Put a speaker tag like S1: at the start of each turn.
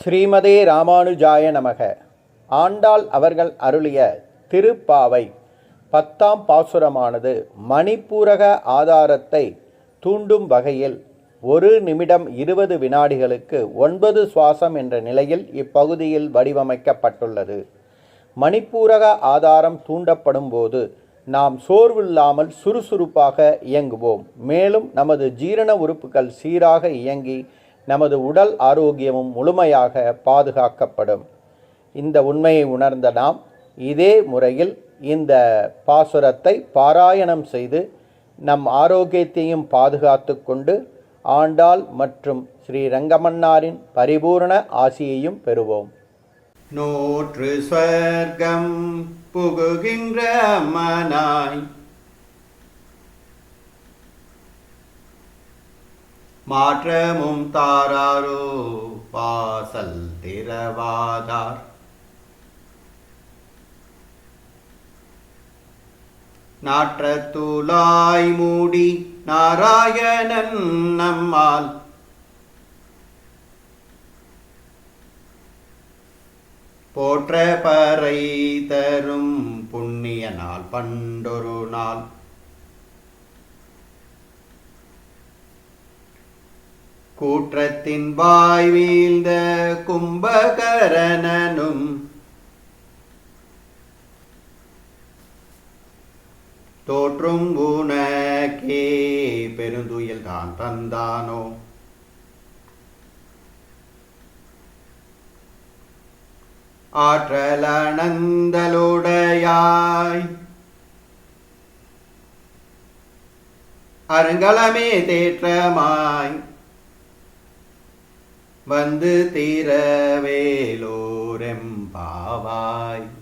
S1: ஸ்ரீமதே ராமானுஜாய நமக. ஆண்டாள் அவர்கள் அருளிய திருப்பாவை பத்தாம் பாசுரமானது மணிப்பூரக ஆதாரத்தை தூண்டும் வகையில் ஒரு நிமிடம் இருபது வினாடிகளுக்கு ஒன்பது சுவாசம் என்ற நிலையில் இப்பகுதியில் வடிவமைக்கப்பட்டுள்ளது. மணிப்பூரக ஆதாரம் தூண்டப்படும் போது நாம் சோர்வில்லாமல் சுறுசுறுப்பாக இயங்குவோம். மேலும் நமது ஜீரண உறுப்புகள் சீராக இயங்கி நமது உடல் ஆரோக்கியமும் முழுமையாக பாதுகாக்கப்படும். இந்த உண்மையை உணர்ந்த நாம் இதே முறையில் இந்த பாசுரத்தை பாராயணம் செய்து நம் ஆரோக்கியத்தையும் பாதுகாத்து கொண்டு ஆண்டாள் மற்றும் ஸ்ரீ ரங்கமன்னாரின் பரிபூரண ஆசியையும் பெறுவோம்.
S2: நூற்று ஸ்வர்க்கம் புகுகின்ற மனாய் மாற்றமும் தாராரோ வாசல் திறவாதார். நாற்றத்துலாய் மூடி நாராயணன் நம்மால். போற்ற பறை தரும் புண்ணிய நாள் பண்டொரு நாள். கூற்றத்தின் வாய் வீழ்ந்த கும்பகரணனும் தோற்றும் உனக்கே பெருந்துயில் தான் தந்தானோ ஆற்றலனந்தலுடையாய் அருங்கலமே தேற்றமாய் வந்து தீரவேலோரெம்பாவாய்.